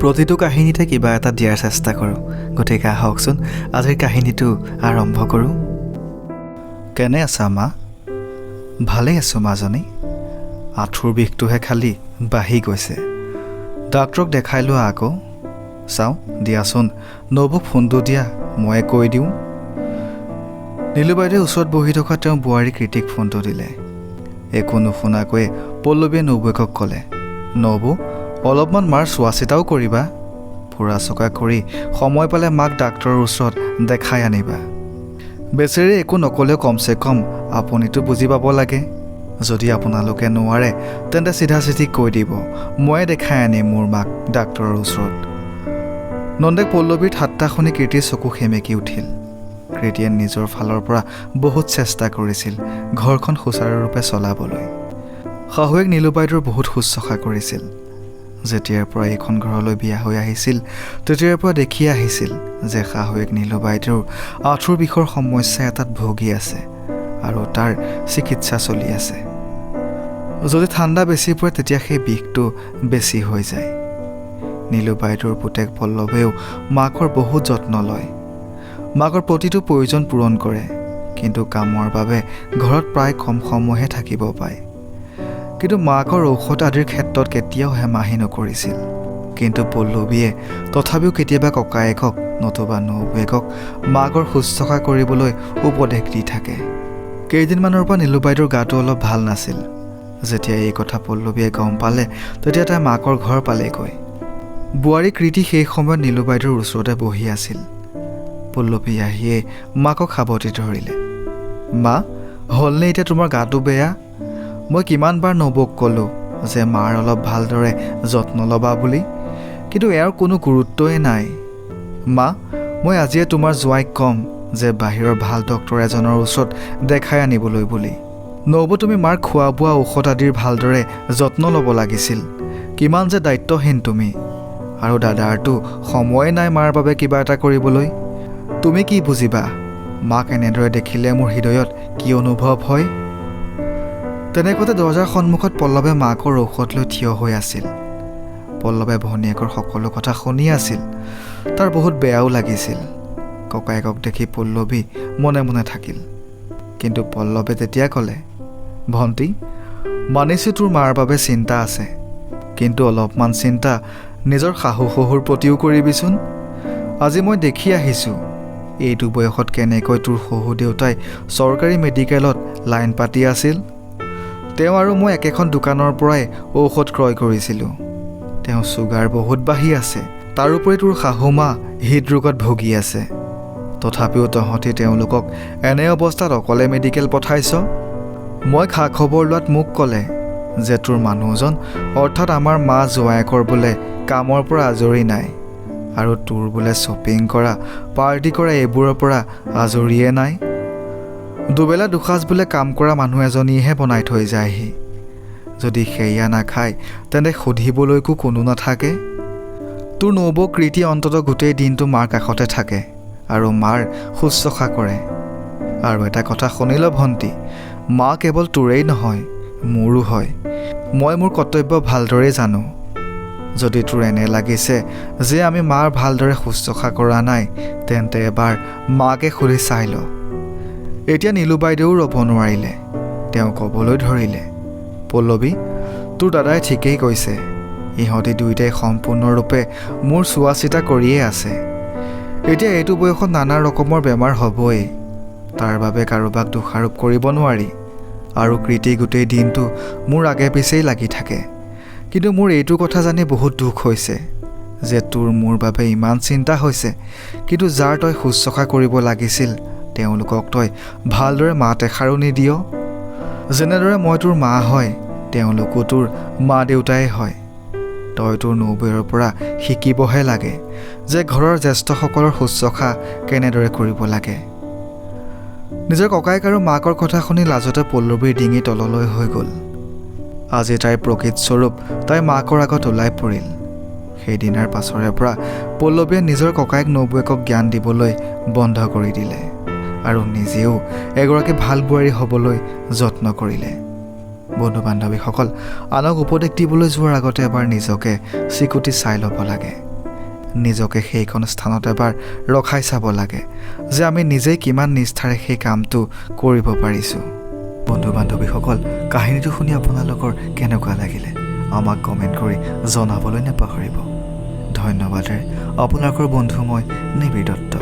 প্ৰতিটো কাহিনীতে কিবা এটা দিয়াৰ চেষ্টা কৰোঁ। গতিকে আহকচোন আজিৰ কাহিনীটো আৰম্ভ কৰোঁ। কেনে আছা মা? ভালেই আছোঁ মাজনী। আঁঠুৰ বিষটোহে খালি বাঢ়ি গৈছে। ডাক্তৰক দেখাই লোৱা আকৌ। চাওঁ দিয়াচোন নবৌক ফোনটো দিয়া ময়ে কৈ দিওঁ। নীলু বাইদেৱে ওচৰত বহি থকা তেওঁ বোৱাৰী কৃতিক ফোনটো দিলে। একো নুশুনাকৈয়ে পল্লৱীয়ে নবৌৱেকক ক'লে নবৌ অলপমান মাৰ চোৱা চিতাও কৰিবা। ফুৰা চকা কৰি সময় পালে মাক ডাক্তৰৰ ওচৰত দেখাই আনিবা। বেচেৰি একো নক'লেও কমচে কম আপুনিতো বুজি পাব লাগে। যদি আপোনালোকে নোৱাৰে তেন্তে চিধা চিধি কৈ দিব ময়ে দেখাই আনিম মোৰ মাক ডাক্তৰৰ ওচৰত। নন্দে পল্লৱীৰ ঠাট্টা শুনি কীৰ্তিৰ চকু সেমেকি উঠিল। কীৰ্তিয়ে নিজৰ ফালৰ পৰা বহুত চেষ্টা কৰিছিল ঘৰখন সুচাৰুৰূপে চলাবলৈ। শাহুৱেক নীলুবাইদেউৰ বহুত শুশ্ৰূষা কৰিছিল। যেতিয়াৰ পৰা এইখন ঘৰলৈ বিয়া হৈ আহিছিল তেতিয়াৰ পৰা দেখি আহিছিল যে শাহুৱেক নীলুবাইদেউৰ আঁঠুৰ বিষৰ সমস্যা এটাত ভুগি আছে আৰু তাৰ চিকিৎসা চলি আছে। যদি ঠাণ্ডা বেছি পৰে তেতিয়া সেই বিষটো বেছি হৈ যায়। নীলুবাইদেউৰ পুতেক পল্লৱেও মাকৰ বহুত যত্ন লয়। মাকৰ প্ৰতিটো প্ৰয়োজন পূৰণ কৰে কিন্তু কামৰ বাবে ঘৰত প্ৰায় কম সময়হে থাকিব পায়। কিন্তু মাকৰ ঔষধ আদিৰ ক্ষেত্ৰত কেতিয়াও হেমাহি নকৰিছিল। কিন্তু পল্লৱীয়ে তথাপিও কেতিয়াবা ককায়েকক নতুবা নবৌৱেকক মাকৰ শুশ্ৰূষা কৰিবলৈ উপদেশ দি থাকে। কেইদিনমানৰ পৰা নীলুবাইদেউৰ গাটো অলপ ভাল নাছিল। যেতিয়া এই কথা পল্লৱীয়ে গম পালে তেতিয়া তাই মাকৰ ঘৰ পালেগৈ। বোৱাৰী কৃতি সেই সময়ত নীলুবাইদেউৰ ওচৰতে বহি আছিল। পল্লৱী আহিয়ে মাকক সাৱটি ধৰিলে। মা হ'লনে এতিয়া তোমাৰ গাটো বেয়া? মই কিমানবাৰ নবৌক ক'লোঁ যে মাৰ অলপ ভালদৰে যত্ন ল'বা বুলি। কিন্তু ইয়াৰ কোনো গুৰুত্বই নাই। মা মই আজিয়ে তোমাৰ জোঁৱাইক ক'ম যে বাহিৰৰ ভাল ডক্তৰ এজনৰ ওচৰত দেখাই আনিবলৈ বুলি। নবৌ তুমি মাৰ খোৱা বোৱা ঔষধ আদিৰ ভালদৰে যত্ন ল'ব লাগিছিল। কিমান যে দায়িত্বহীন তুমি। আৰু দাদাৰতো সময়ে নাই মাৰ বাবে কিবা এটা কৰিবলৈ। তুমি কি বুজিবা? মাক এনেদৰে দেখিলে মোৰ হৃদয়ত কি অনুভৱ হয়? তেনেকুৱাতে দৰজাৰ সন্মুখত পল্লৱে মাকৰ ঔষধ লৈ থিয় হৈ আছিল। পল্লৱে ভনীয়েকৰ সকলো কথা শুনি আছিল। তাৰ বহুত বেয়াও লাগিছিল। ককায়েকক দেখি পল্লৱী মনে মনে থাকিল। কিন্তু পল্লৱে তেতিয়া ক'লে ভণ্টি মানিছোঁ তোৰ মাৰ বাবে চিন্তা আছে। কিন্তু অলপমান চিন্তা নিজৰ শাহু শহুৰ প্ৰতিও কৰিবিচোন। আজি মই দেখি আহিছোঁ। এইটো বয়সত কেনেকৈ তোৰ শহু দেউতাই চৰকাৰী মেডিকেলত লাইন পাতি আছিল? তেওঁ আৰু মই একেখন দোকানৰ পৰাই ঔষধ ক্ৰয় কৰিছিলোঁ। তেওঁ চুগাৰ বহুত বাঢ়ি আছে। তাৰোপৰি তোৰ শাহু মা হৃদৰোগত ভুগি আছে। তথাপিও তহঁতি তেওঁলোকক এনে অৱস্থাত অকলে মেডিকেল পঠাইছ? মই খা খবৰ লোৱাত মোক ক'লে যে তোৰ মানুহজন অৰ্থাৎ আমাৰ মা জোৱায়েকৰ বোলে কামৰ পৰা আজৰি নাই আৰু তোৰ বোলে শ্বপিং কৰা পাৰ্টি কৰা এইবোৰৰ পৰা আজৰিয়ে নাই। দুবেলা দুসাঁজ বোলে কাম কৰা মানুহ এজনীয়েহে বনাই থৈ যায়হি। যদি সেয়া নাখায় তেন্তে সুধিবলৈকো কোনো নাথাকে। তোৰ নবৌ কৃতি অন্ততঃ গোটেই দিনটো মাৰ কাষতে থাকে আৰু মাৰ শুশ্ৰূষা কৰে। আৰু এটা কথা শুনি ল ভণ্টি মা কেৱল তোৰেই নহয় মোৰো হয়। মই মোৰ কৰ্তব্য ভালদৰেই জানো। যদি তোৰ এনে লাগিছে যে আমি মাৰ ভালদৰে শুশ্ৰূষা কৰা নাই তেন্তে এবাৰ মাকে সুধি চাই ল। এতিয়া নীলু বাইদেউ ৰ'ব নোৱাৰিলে। তেওঁ ক'বলৈ ধৰিলে পল্লৱী তোৰ দাদাই ঠিকেই কৈছে। ইহঁতি দুয়োটাই সম্পূৰ্ণৰূপে মোৰ চোৱা চিতা কৰিয়েই আছে। এতিয়া এইটো বয়সত নানা ৰকমৰ বেমাৰ হ'বই। তাৰ বাবে কাৰোবাক দোষাৰোপ কৰিব নোৱাৰি আৰু কৃতি গোটেই দিনটো মোৰ আগে পিছেই লাগি থাকে। কিন্তু মোৰ এইটো কথা জানি বহুত দুখ হৈছে যে তোৰ মোৰ বাবে ইমান চিন্তা হৈছে। কিন্তু যাৰ তই শুশ্ৰূষা কৰিব লাগিছিল তেওঁলোকক তই ভালদৰে মাত এষাৰো নিদিয় যেনেদৰে মই তোৰ মা হয় তেওঁলোকো তোৰ মা দেউতাই হয়। তই তোৰ নবৌৰ পৰা শিকিবহে লাগে যে ঘৰৰ জ্যেষ্ঠসকলৰ শুশ্ৰূষা কেনেদৰে কৰিব লাগে। নিজৰ ককায়েক আৰু মাকৰ কথা শুনি লাজতে পল্লৱীৰ ডিঙি তললৈ হৈ গ'ল। আজি তাইৰ প্ৰকৃত স্বৰূপ তাই মাকৰ আগত ওলাই পৰিল। সেইদিনাৰ পাছৰে পৰা পল্লৱীয়ে নিজৰ ককায়েক নবৌৱেকক জ্ঞান দিবলৈ বন্ধ কৰি দিলে। আৰু নিজেও এগৰাকী ভাল বোৱাৰী হ'বলৈ যত্ন কৰিলে। বন্ধু বান্ধৱীসকল আনক উপদেশ দিবলৈ যোৱাৰ আগতে এবাৰ নিজকে চিকুটি চাই ল'ব লাগে। নিজকে সেইখন স্থানত এবাৰ ৰখাই চাব লাগে যে আমি নিজেই কিমান নিষ্ঠাৰে সেই কামটো কৰিব পাৰিছোঁ। বন্ধু বান্ধৱীসকল কাহিনীটো শুনি আপোনালোকৰ কেনেকুৱা লাগিলে আমাক কমেণ্ট কৰি জনাবলৈ নাপাহৰিব। ধন্যবাদেৰে আপোনালোকৰ বন্ধু মই নিবিৰ দত্ত